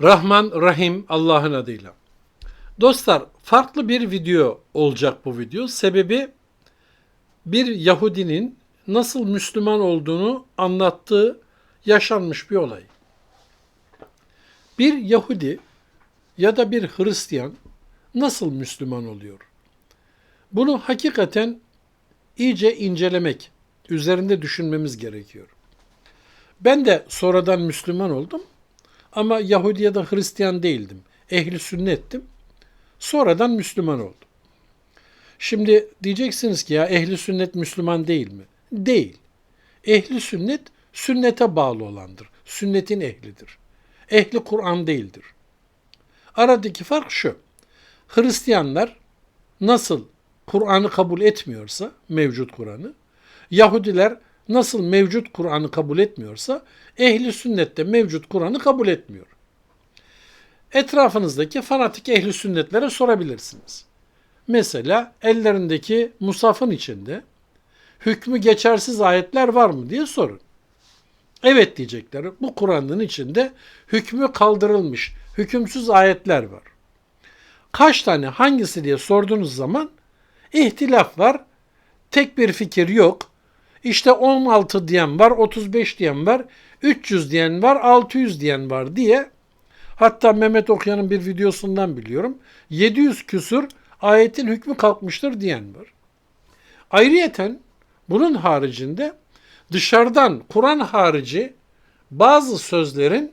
Rahman Rahim Allah'ın adıyla. Dostlar farklı bir video olacak bu video. Sebebi bir Yahudinin nasıl Müslüman olduğunu anlattığı yaşanmış bir olay. Bir Yahudi ya da bir Hristiyan nasıl Müslüman oluyor? Bunu hakikaten iyice incelemek, üzerinde düşünmemiz gerekiyor. Ben de sonradan Müslüman oldum ama Yahudi ya da Hristiyan değildim. Ehli sünnettim. Sonradan Müslüman oldum. Şimdi diyeceksiniz ki ya ehli sünnet Müslüman değil mi? Değil. Ehli sünnet sünnete bağlı olandır. Sünnetin ehlidir. Ehli Kur'an değildir. Aradaki fark şu. Hristiyanlar nasıl Kur'an'ı kabul etmiyorsa, mevcut Kur'an'ı, Yahudiler nasıl mevcut Kur'an'ı kabul etmiyorsa, ehli sünnette mevcut Kur'an'ı kabul etmiyor. Etrafınızdaki fanatik ehli sünnetlere sorabilirsiniz. Mesela ellerindeki musafın içinde hükmü geçersiz ayetler var mı diye sorun. Evet diyecekler. Bu Kur'an'ın içinde hükmü kaldırılmış, hükümsüz ayetler var. Kaç tane hangisi diye sorduğunuz zaman ihtilaf var. Tek bir fikir yok. İşte 16 diyen var, 35 diyen var, 300 diyen var, 600 diyen var diye hatta Mehmet Okuyan'ın bir videosundan biliyorum. 700 küsur ayetin hükmü kalkmıştır diyen var. Ayrıyeten bunun haricinde dışarıdan Kur'an harici bazı sözlerin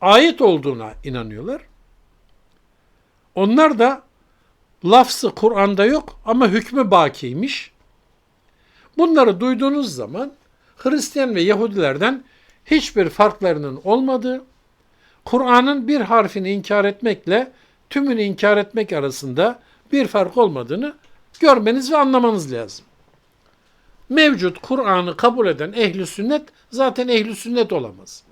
ayet olduğuna inanıyorlar. Onlar da lafzı Kur'an'da yok ama hükmü bakiymiş. Bunları duyduğunuz zaman Hristiyan ve Yahudilerden hiçbir farklarının olmadığı, Kur'an'ın bir harfini inkar etmekle tümünü inkar etmek arasında bir fark olmadığını görmeniz ve anlamanız lazım. Mevcut Kur'an'ı kabul eden ehli sünnet zaten ehli sünnet olamaz.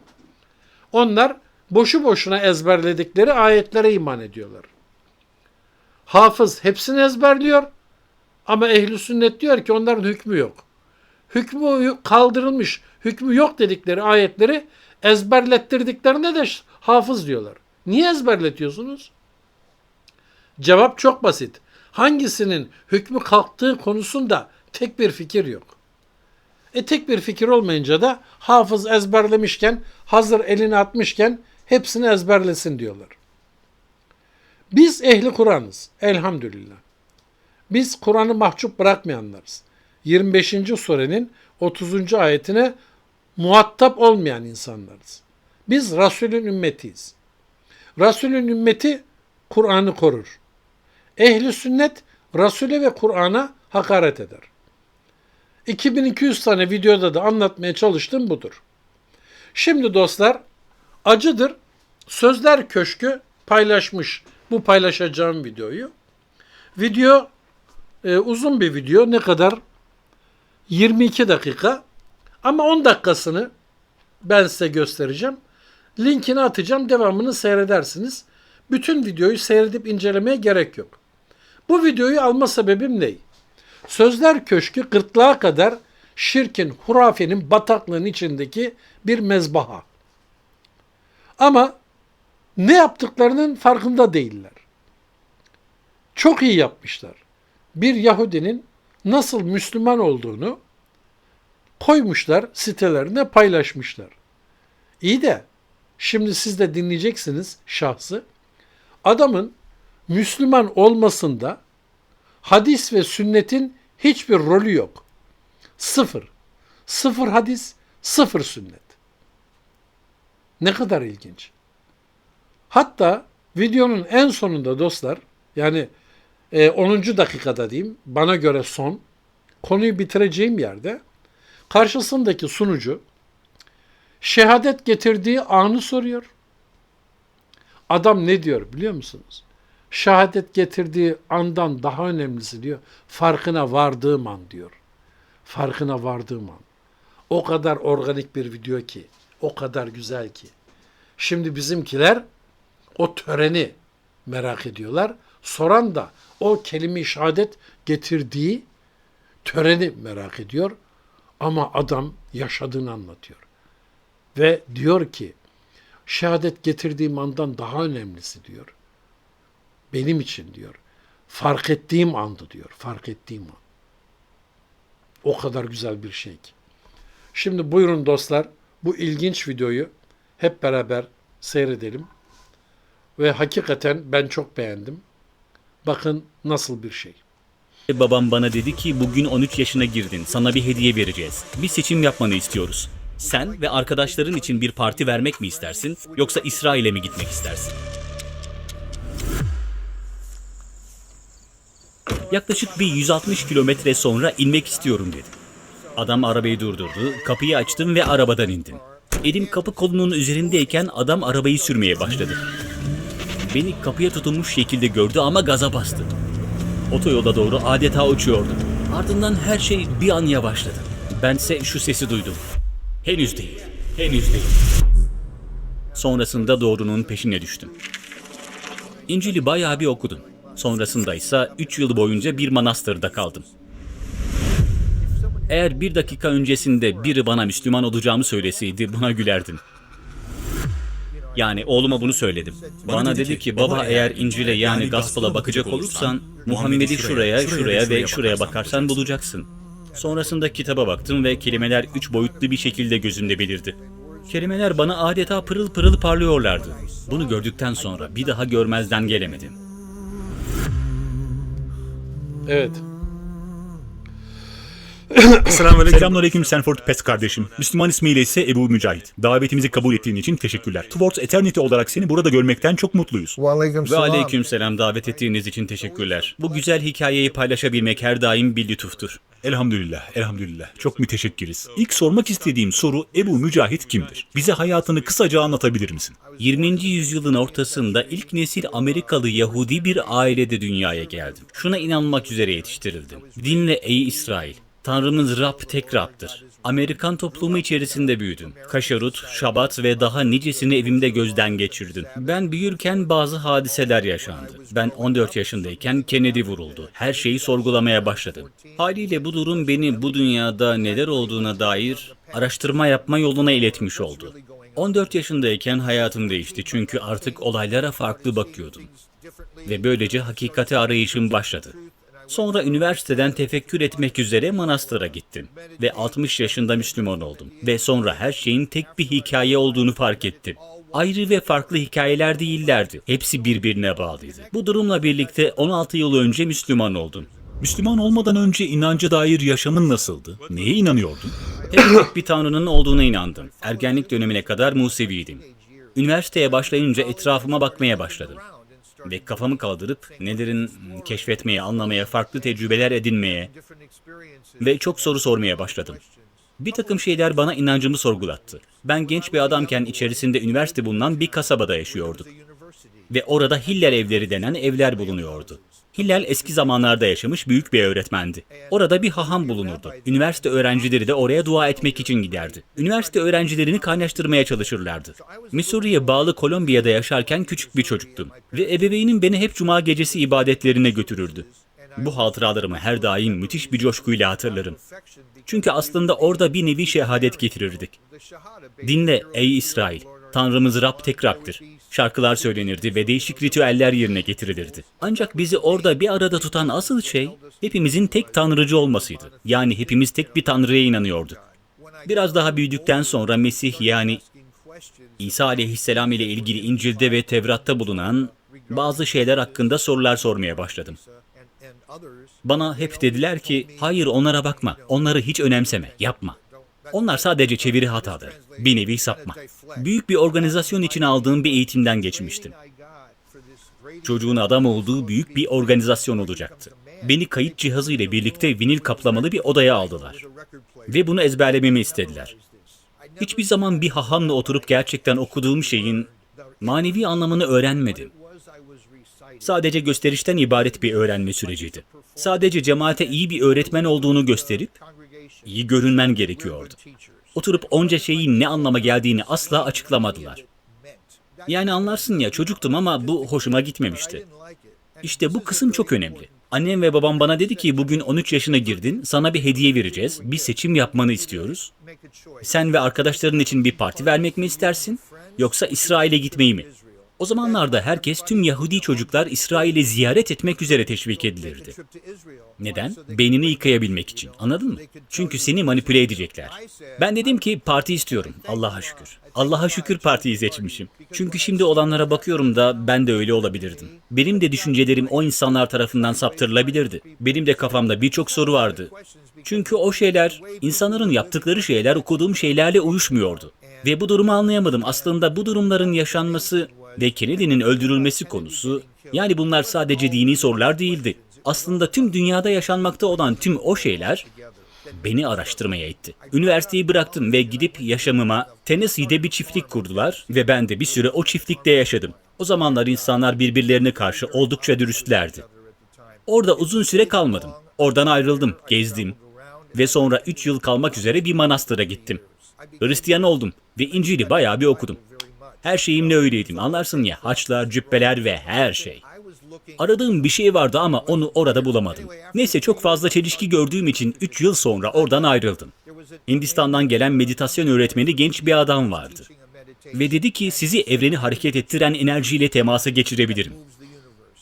Onlar boşu boşuna ezberledikleri ayetlere iman ediyorlar. Hafız hepsini ezberliyor ama ehli sünnet diyor ki onların hükmü yok. Hükmü kaldırılmış, hükmü yok dedikleri ayetleri ezberlettirdiklerine de hafız diyorlar. Niye ezberletiyorsunuz? Cevap çok basit. Hangisinin hükmü kalktığı konusunda tek bir fikir yok. E tek bir fikir olmayınca da hafız ezberlemişken, hazır elini atmışken hepsini ezberlesin diyorlar. Biz ehli Kur'an'ız elhamdülillah. Biz Kur'an'ı mahcup bırakmayanlarız. 25. surenin 30. ayetine muhatap olmayan insanlarız. Biz Resulün ümmetiyiz. Resulün ümmeti Kur'an'ı korur. Ehli sünnet Resul'e ve Kur'an'a hakaret eder. 2200 tane videoda da anlatmaya çalıştım budur. Şimdi dostlar acıdır. Sözler Köşkü paylaşmış bu paylaşacağım videoyu. Video e, uzun bir video. Ne kadar? 22 dakika. Ama 10 dakikasını ben size göstereceğim. Linkini atacağım. Devamını seyredersiniz. Bütün videoyu seyredip incelemeye gerek yok. Bu videoyu alma sebebim ne? Sözler Köşkü gırtlağa kadar şirkin, hurafenin bataklığın içindeki bir mezbaha. Ama ne yaptıklarının farkında değiller. Çok iyi yapmışlar. Bir Yahudinin nasıl Müslüman olduğunu koymuşlar, sitelerine paylaşmışlar. İyi de şimdi siz de dinleyeceksiniz şahsı. Adamın Müslüman olmasında hadis ve sünnetin hiçbir rolü yok. Sıfır. Sıfır hadis, sıfır sünnet. Ne kadar ilginç. Hatta videonun en sonunda dostlar yani e, 10. dakikada diyeyim bana göre son konuyu bitireceğim yerde karşısındaki sunucu şehadet getirdiği anı soruyor. Adam ne diyor biliyor musunuz? Şehadet getirdiği andan daha önemlisi diyor. Farkına vardığım an diyor. Farkına vardığım an. O kadar organik bir video ki, o kadar güzel ki. Şimdi bizimkiler o töreni merak ediyorlar. Soran da o kelime-i şehadet getirdiği töreni merak ediyor. Ama adam yaşadığını anlatıyor. Ve diyor ki şehadet getirdiğim andan daha önemlisi diyor. Benim için diyor. Fark ettiğim andı diyor. Fark ettiğim an. O kadar güzel bir şey ki. Şimdi buyurun dostlar bu ilginç videoyu hep beraber seyredelim. Ve hakikaten ben çok beğendim. Bakın nasıl bir şey. Babam bana dedi ki bugün 13 yaşına girdin. Sana bir hediye vereceğiz. Bir seçim yapmanı istiyoruz. Sen ve arkadaşların için bir parti vermek mi istersin yoksa İsrail'e mi gitmek istersin? Yaklaşık bir 160 kilometre sonra inmek istiyorum dedi. Adam arabayı durdurdu, kapıyı açtım ve arabadan indim. Elim kapı kolunun üzerindeyken adam arabayı sürmeye başladı. Beni kapıya tutunmuş şekilde gördü ama gaza bastı. Otoyola doğru adeta uçuyordu. Ardından her şey bir an yavaşladı. Bense şu sesi duydum. Henüz değil, henüz değil. Sonrasında doğrunun peşine düştüm. İncil'i bayağı bir okudum. Sonrasında ise 3 yıl boyunca bir manastırda kaldım. Eğer bir dakika öncesinde biri bana Müslüman olacağımı söyleseydi buna gülerdim. Yani oğluma bunu söyledim. Bana dedi ki baba eğer İncil'e yani Gospel'a bakacak olursan Muhammed'i şuraya, şuraya ve şuraya bakarsan bulacaksın. Sonrasında kitaba baktım ve kelimeler üç boyutlu bir şekilde gözümde belirdi. Kelimeler bana adeta pırıl pırıl parlıyorlardı. Bunu gördükten sonra bir daha görmezden gelemedim. Evet. Selamünaleyküm. Selamünaleyküm Sanford Pest kardeşim. Müslüman ismiyle ise Ebu Mücahit. Davetimizi kabul ettiğin için teşekkürler. Towards Eternity olarak seni burada görmekten çok mutluyuz. Ve aleyküm selam davet ettiğiniz için teşekkürler. Bu güzel hikayeyi paylaşabilmek her daim bir lütuftur. Elhamdülillah, elhamdülillah. Çok müteşekkiriz. İlk sormak istediğim soru Ebu Mücahit kimdir? Bize hayatını kısaca anlatabilir misin? 20. yüzyılın ortasında ilk nesil Amerikalı Yahudi bir ailede dünyaya geldim. Şuna inanmak üzere yetiştirildim. Dinle ey İsrail. Tanrımız Rab tek Rab'dır. Amerikan toplumu içerisinde büyüdüm. Kaşarut, şabat ve daha nicesini evimde gözden geçirdim. Ben büyürken bazı hadiseler yaşandı. Ben 14 yaşındayken Kennedy vuruldu. Her şeyi sorgulamaya başladım. Haliyle bu durum beni bu dünyada neler olduğuna dair araştırma yapma yoluna iletmiş oldu. 14 yaşındayken hayatım değişti çünkü artık olaylara farklı bakıyordum. Ve böylece hakikati arayışım başladı. Sonra üniversiteden tefekkür etmek üzere manastıra gittim. Ve 60 yaşında Müslüman oldum. Ve sonra her şeyin tek bir hikaye olduğunu fark ettim. Ayrı ve farklı hikayeler değillerdi. Hepsi birbirine bağlıydı. Bu durumla birlikte 16 yıl önce Müslüman oldum. Müslüman olmadan önce inanca dair yaşamın nasıldı? Neye inanıyordun? Hep tek bir tanrının olduğuna inandım. Ergenlik dönemine kadar Museviydim. Üniversiteye başlayınca etrafıma bakmaya başladım. Ve kafamı kaldırıp nelerin keşfetmeye, anlamaya, farklı tecrübeler edinmeye ve çok soru sormaya başladım. Bir takım şeyler bana inancımı sorgulattı. Ben genç bir adamken içerisinde üniversite bulunan bir kasabada yaşıyorduk. Ve orada Hiller evleri denen evler bulunuyordu. Hillel eski zamanlarda yaşamış büyük bir öğretmendi. Orada bir haham bulunurdu. Üniversite öğrencileri de oraya dua etmek için giderdi. Üniversite öğrencilerini kaynaştırmaya çalışırlardı. Missouri'ye bağlı Kolombiya'da yaşarken küçük bir çocuktum. Ve ebeveynim beni hep cuma gecesi ibadetlerine götürürdü. Bu hatıralarımı her daim müthiş bir coşkuyla hatırlarım. Çünkü aslında orada bir nevi şehadet getirirdik. Dinle ey İsrail, Tanrımız Rab tek Rab'dir. Şarkılar söylenirdi ve değişik ritüeller yerine getirilirdi. Ancak bizi orada bir arada tutan asıl şey hepimizin tek tanrıcı olmasıydı. Yani hepimiz tek bir tanrıya inanıyorduk. Biraz daha büyüdükten sonra Mesih yani İsa aleyhisselam ile ilgili İncil'de ve Tevrat'ta bulunan bazı şeyler hakkında sorular sormaya başladım. Bana hep dediler ki, hayır onlara bakma, onları hiç önemseme, yapma. Onlar sadece çeviri hataları, bir nevi sapma. Büyük bir organizasyon için aldığım bir eğitimden geçmiştim. Çocuğun adam olduğu büyük bir organizasyon olacaktı. Beni kayıt cihazı ile birlikte vinil kaplamalı bir odaya aldılar. Ve bunu ezberlememi istediler. Hiçbir zaman bir hahamla oturup gerçekten okuduğum şeyin manevi anlamını öğrenmedim. Sadece gösterişten ibaret bir öğrenme süreciydi. Sadece cemaate iyi bir öğretmen olduğunu gösterip iyi görünmen gerekiyordu. Oturup onca şeyin ne anlama geldiğini asla açıklamadılar. Yani anlarsın ya çocuktum ama bu hoşuma gitmemişti. İşte bu kısım çok önemli. Annem ve babam bana dedi ki bugün 13 yaşına girdin, sana bir hediye vereceğiz, bir seçim yapmanı istiyoruz. Sen ve arkadaşların için bir parti vermek mi istersin, yoksa İsrail'e gitmeyi mi? O zamanlarda herkes tüm Yahudi çocuklar İsrail'i ziyaret etmek üzere teşvik edilirdi. Neden? Beynini yıkayabilmek için. Anladın mı? Çünkü seni manipüle edecekler. Ben dedim ki parti istiyorum. Allah'a şükür. Allah'a şükür partiyi seçmişim. Çünkü şimdi olanlara bakıyorum da ben de öyle olabilirdim. Benim de düşüncelerim o insanlar tarafından saptırılabilirdi. Benim de kafamda birçok soru vardı. Çünkü o şeyler, insanların yaptıkları şeyler okuduğum şeylerle uyuşmuyordu. Ve bu durumu anlayamadım. Aslında bu durumların yaşanması ve Kennedy'nin öldürülmesi konusu, yani bunlar sadece dini sorular değildi. Aslında tüm dünyada yaşanmakta olan tüm o şeyler beni araştırmaya itti. Üniversiteyi bıraktım ve gidip yaşamıma Tennessee'de bir çiftlik kurdular ve ben de bir süre o çiftlikte yaşadım. O zamanlar insanlar birbirlerine karşı oldukça dürüstlerdi. Orada uzun süre kalmadım. Oradan ayrıldım, gezdim ve sonra 3 yıl kalmak üzere bir manastıra gittim. Hristiyan oldum ve İncil'i bayağı bir okudum. Her şeyimle öyleydim. Anlarsın ya haçlar, cübbeler ve her şey. Aradığım bir şey vardı ama onu orada bulamadım. Neyse çok fazla çelişki gördüğüm için 3 yıl sonra oradan ayrıldım. Hindistan'dan gelen meditasyon öğretmeni genç bir adam vardı. Ve dedi ki sizi evreni hareket ettiren enerjiyle temasa geçirebilirim.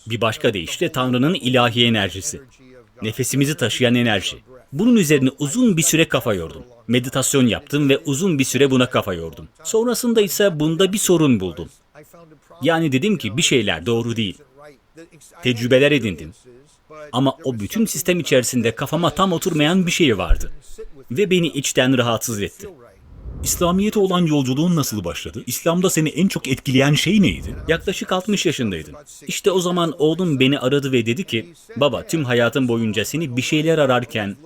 Bir başka deyişle Tanrı'nın ilahi enerjisi. Nefesimizi taşıyan enerji. Bunun üzerine uzun bir süre kafa yordum. Meditasyon yaptım ve uzun bir süre buna kafa yordum. Sonrasında ise bunda bir sorun buldum. Yani dedim ki bir şeyler doğru değil. Tecrübeler edindim. Ama o bütün sistem içerisinde kafama tam oturmayan bir şey vardı. Ve beni içten rahatsız etti. İslamiyet'e olan yolculuğun nasıl başladı? İslam'da seni en çok etkileyen şey neydi? Yaklaşık 60 yaşındaydım. İşte o zaman oğlum beni aradı ve dedi ki, baba tüm hayatım boyunca seni bir şeyler ararken,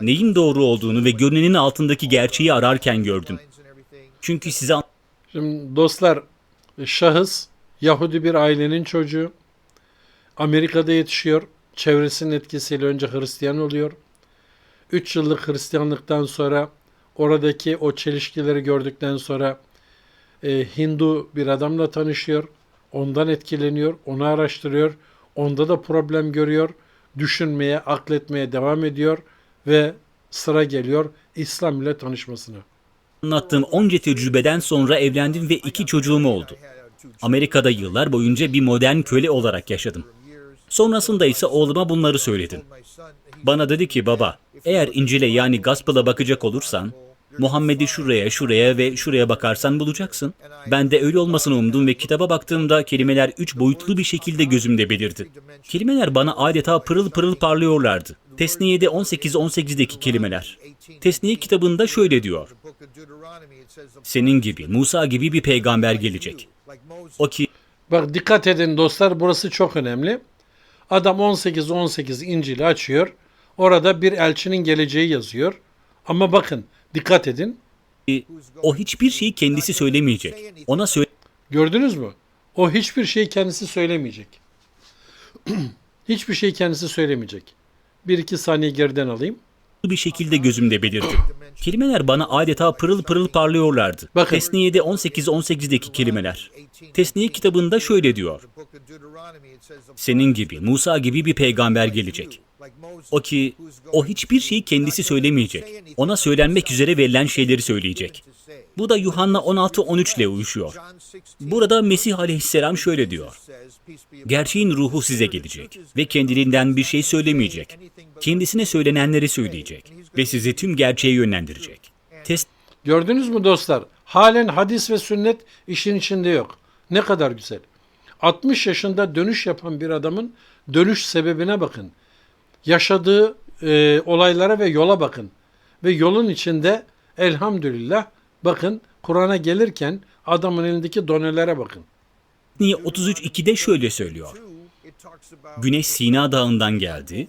neyin doğru olduğunu ve görünenin altındaki gerçeği ararken gördüm. Çünkü size Şimdi dostlar şahıs Yahudi bir ailenin çocuğu. Amerika'da yetişiyor. Çevresinin etkisiyle önce Hristiyan oluyor. 3 yıllık Hristiyanlıktan sonra oradaki o çelişkileri gördükten sonra e, Hindu bir adamla tanışıyor. Ondan etkileniyor. Onu araştırıyor. Onda da problem görüyor. Düşünmeye, akletmeye devam ediyor ve sıra geliyor İslam ile tanışmasına. anlattığım onca tecrübeden sonra evlendim ve iki çocuğum oldu. Amerika'da yıllar boyunca bir modern köle olarak yaşadım. Sonrasında ise oğluma bunları söyledim. Bana dedi ki baba, eğer İncil'e yani Gospel'a bakacak olursan, Muhammed'i şuraya, şuraya ve şuraya bakarsan bulacaksın. Ben de öyle olmasını umdum ve kitaba baktığımda kelimeler üç boyutlu bir şekilde gözümde belirdi. Kelimeler bana adeta pırıl pırıl parlıyorlardı. Tesniye'de 18-18'deki kelimeler. Tesniye kitabında şöyle diyor. Senin gibi, Musa gibi bir peygamber gelecek. O ki Bak dikkat edin dostlar burası çok önemli. Adam 18-18 İncil'i açıyor. Orada bir elçinin geleceği yazıyor. Ama bakın dikkat edin. o hiçbir şeyi kendisi söylemeyecek. Ona söyle Gördünüz mü? O hiçbir şey kendisi söylemeyecek. hiçbir şey kendisi söylemeyecek. Bir iki saniye geriden alayım. bir şekilde gözümde belirdi. Kelimeler bana adeta pırıl pırıl parlıyorlardı. Bakın. Tesniye'de 18-18'deki kelimeler. Tesniye kitabında şöyle diyor. Senin gibi, Musa gibi bir peygamber gelecek. O ki, o hiçbir şeyi kendisi söylemeyecek. Ona söylenmek üzere verilen şeyleri söyleyecek. Bu da Yuhanna 16-13 ile uyuşuyor. Burada Mesih aleyhisselam şöyle diyor. Gerçeğin ruhu size gelecek ve kendiliğinden bir şey söylemeyecek. Kendisine söylenenleri söyleyecek ve sizi tüm gerçeğe yönlendirecek. Test Gördünüz mü dostlar? Halen hadis ve sünnet işin içinde yok. Ne kadar güzel. 60 yaşında dönüş yapan bir adamın dönüş sebebine bakın. Yaşadığı e, olaylara ve yola bakın. Ve yolun içinde elhamdülillah bakın Kur'an'a gelirken adamın elindeki donelere bakın. Niye 33.2'de şöyle söylüyor. Güneş Sina Dağı'ndan geldi,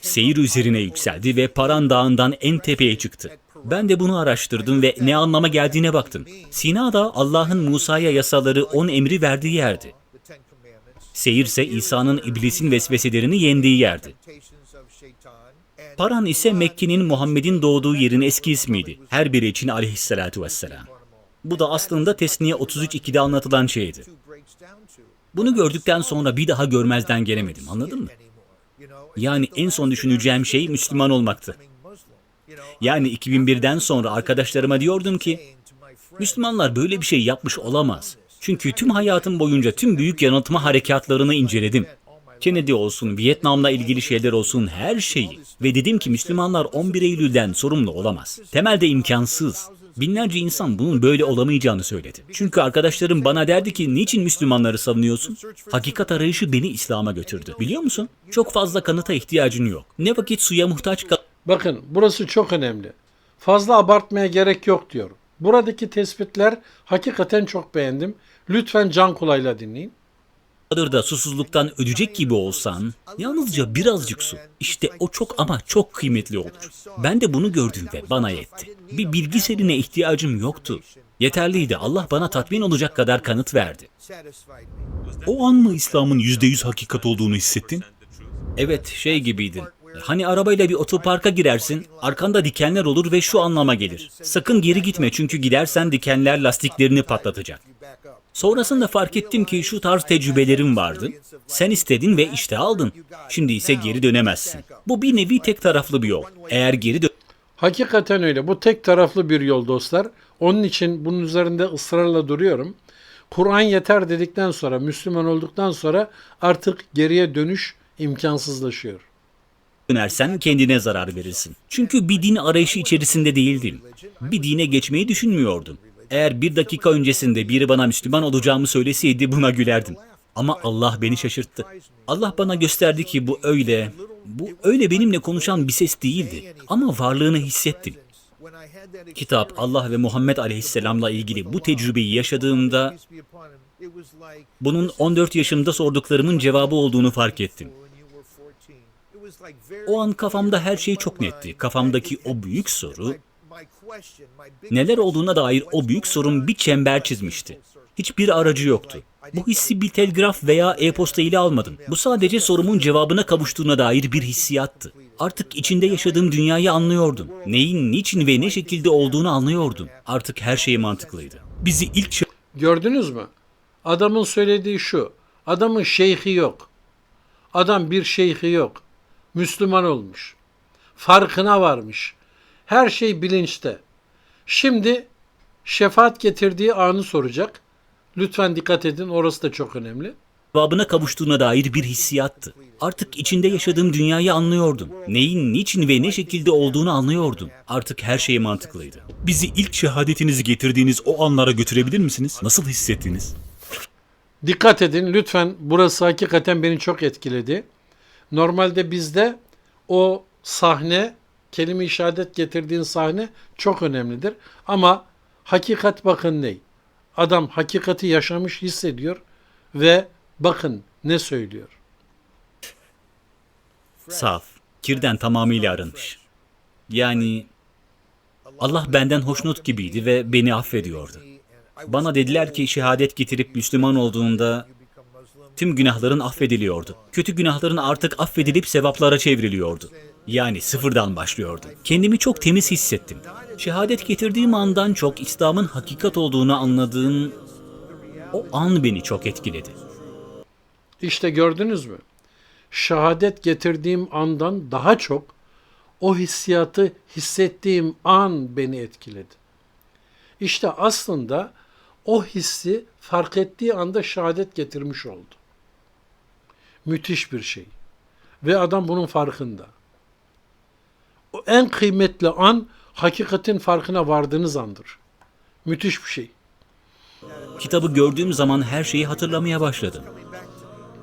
seyir üzerine yükseldi ve Paran Dağı'ndan en tepeye çıktı. Ben de bunu araştırdım ve ne anlama geldiğine baktım. Sina Dağı Allah'ın Musa'ya yasaları, on emri verdiği yerdi. Seyir ise İsa'nın iblisin vesveselerini yendiği yerdi. Paran ise Mekke'nin Muhammed'in doğduğu yerin eski ismiydi. Her biri için aleyhissalatu vesselam. Bu da aslında Tesniye 33.2'de anlatılan şeydi. Bunu gördükten sonra bir daha görmezden gelemedim anladın mı? Yani en son düşüneceğim şey Müslüman olmaktı. Yani 2001'den sonra arkadaşlarıma diyordum ki Müslümanlar böyle bir şey yapmış olamaz. Çünkü tüm hayatım boyunca tüm büyük yanıltma harekatlarını inceledim. Kennedy olsun, Vietnam'la ilgili şeyler olsun her şeyi. Ve dedim ki Müslümanlar 11 Eylül'den sorumlu olamaz. Temelde imkansız. Binlerce insan bunun böyle olamayacağını söyledi. Çünkü arkadaşlarım bana derdi ki niçin Müslümanları savunuyorsun? Hakikat arayışı beni İslam'a götürdü. Biliyor musun? Çok fazla kanıta ihtiyacın yok. Ne vakit suya muhtaç kal... Bakın burası çok önemli. Fazla abartmaya gerek yok diyor. Buradaki tespitler hakikaten çok beğendim. Lütfen can kulağıyla dinleyin. da susuzluktan ölecek gibi olsan yalnızca birazcık su. İşte o çok ama çok kıymetli olur. Ben de bunu gördüm ve bana yetti. Bir bilgi serine ihtiyacım yoktu. Yeterliydi. Allah bana tatmin olacak kadar kanıt verdi. O an mı İslam'ın %100 hakikat olduğunu hissettin? Evet şey gibiydi. Hani arabayla bir otoparka girersin, arkanda dikenler olur ve şu anlama gelir. Sakın geri gitme çünkü gidersen dikenler lastiklerini patlatacak. Sonrasında fark ettim ki şu tarz tecrübelerim vardı. Sen istedin ve işte aldın. Şimdi ise geri dönemezsin. Bu bir nevi tek taraflı bir yol. Eğer geri dö- Hakikaten öyle. Bu tek taraflı bir yol dostlar. Onun için bunun üzerinde ısrarla duruyorum. Kur'an yeter dedikten sonra, Müslüman olduktan sonra artık geriye dönüş imkansızlaşıyor. Dönersen kendine zarar verirsin. Çünkü bir din arayışı içerisinde değildim. Bir dine geçmeyi düşünmüyordum. Eğer bir dakika öncesinde biri bana Müslüman olacağımı söyleseydi buna gülerdim. Ama Allah beni şaşırttı. Allah bana gösterdi ki bu öyle, bu öyle benimle konuşan bir ses değildi. Ama varlığını hissettim. Kitap Allah ve Muhammed Aleyhisselam'la ilgili bu tecrübeyi yaşadığımda bunun 14 yaşımda sorduklarımın cevabı olduğunu fark ettim. O an kafamda her şey çok netti. Kafamdaki o büyük soru neler olduğuna dair o büyük sorun bir çember çizmişti. Hiçbir aracı yoktu. Bu hissi bir telgraf veya e-posta ile almadım. Bu sadece sorumun cevabına kavuştuğuna dair bir hissiyattı. Artık içinde yaşadığım dünyayı anlıyordum. Neyin, niçin ve ne şekilde olduğunu anlıyordum. Artık her şey mantıklıydı. Bizi ilk Gördünüz mü? Adamın söylediği şu. Adamın şeyhi yok. Adam bir şeyhi yok. Müslüman olmuş. Farkına varmış. Her şey bilinçte. Şimdi şefaat getirdiği anı soracak. Lütfen dikkat edin orası da çok önemli. Cevabına kavuştuğuna dair bir hissiyattı. Artık içinde yaşadığım dünyayı anlıyordum. Neyin, niçin ve ne şekilde olduğunu anlıyordum. Artık her şey mantıklıydı. bizi ilk şehadetinizi getirdiğiniz o anlara götürebilir misiniz? Nasıl hissettiniz? Dikkat edin lütfen burası hakikaten beni çok etkiledi. Normalde bizde o sahne, kelime-i şehadet getirdiğin sahne çok önemlidir. Ama hakikat bakın ne? Adam hakikati yaşamış hissediyor ve bakın ne söylüyor. Saf, kirden tamamıyla arınmış. Yani Allah benden hoşnut gibiydi ve beni affediyordu. Bana dediler ki şehadet getirip Müslüman olduğunda tüm günahların affediliyordu. Kötü günahların artık affedilip sevaplara çevriliyordu. Yani sıfırdan başlıyordu. Kendimi çok temiz hissettim. Şehadet getirdiğim andan çok İslam'ın hakikat olduğunu anladığım o an beni çok etkiledi. İşte gördünüz mü? Şehadet getirdiğim andan daha çok o hissiyatı hissettiğim an beni etkiledi. İşte aslında o hissi fark ettiği anda şehadet getirmiş oldu. Müthiş bir şey. Ve adam bunun farkında. O en kıymetli an hakikatin farkına vardığınız andır. Müthiş bir şey. Kitabı gördüğüm zaman her şeyi hatırlamaya başladım.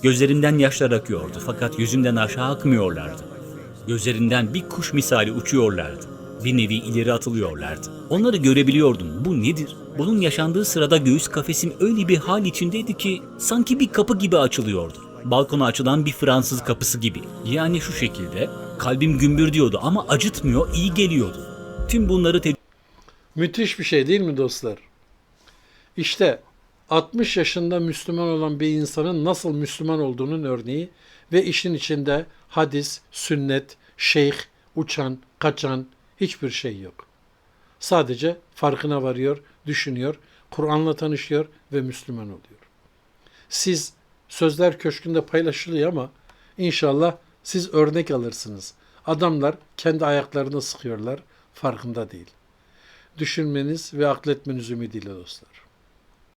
Gözlerimden yaşlar akıyordu fakat yüzümden aşağı akmıyorlardı. Gözlerinden bir kuş misali uçuyorlardı. Bir nevi ileri atılıyorlardı. Onları görebiliyordum. Bu nedir? Bunun yaşandığı sırada göğüs kafesim öyle bir hal içindeydi ki sanki bir kapı gibi açılıyordu. Balkona açılan bir Fransız kapısı gibi. Yani şu şekilde kalbim gümbür diyordu ama acıtmıyor, iyi geliyordu. Tüm bunları te- Müthiş bir şey değil mi dostlar? İşte 60 yaşında Müslüman olan bir insanın nasıl Müslüman olduğunun örneği ve işin içinde hadis, sünnet, şeyh, uçan, kaçan hiçbir şey yok. Sadece farkına varıyor, düşünüyor, Kur'an'la tanışıyor ve Müslüman oluyor. Siz Sözler Köşkü'nde paylaşılıyor ama inşallah Siz örnek alırsınız. Adamlar kendi ayaklarını sıkıyorlar, farkında değil. Düşünmeniz ve akletmeniz ümidiyle dostlar.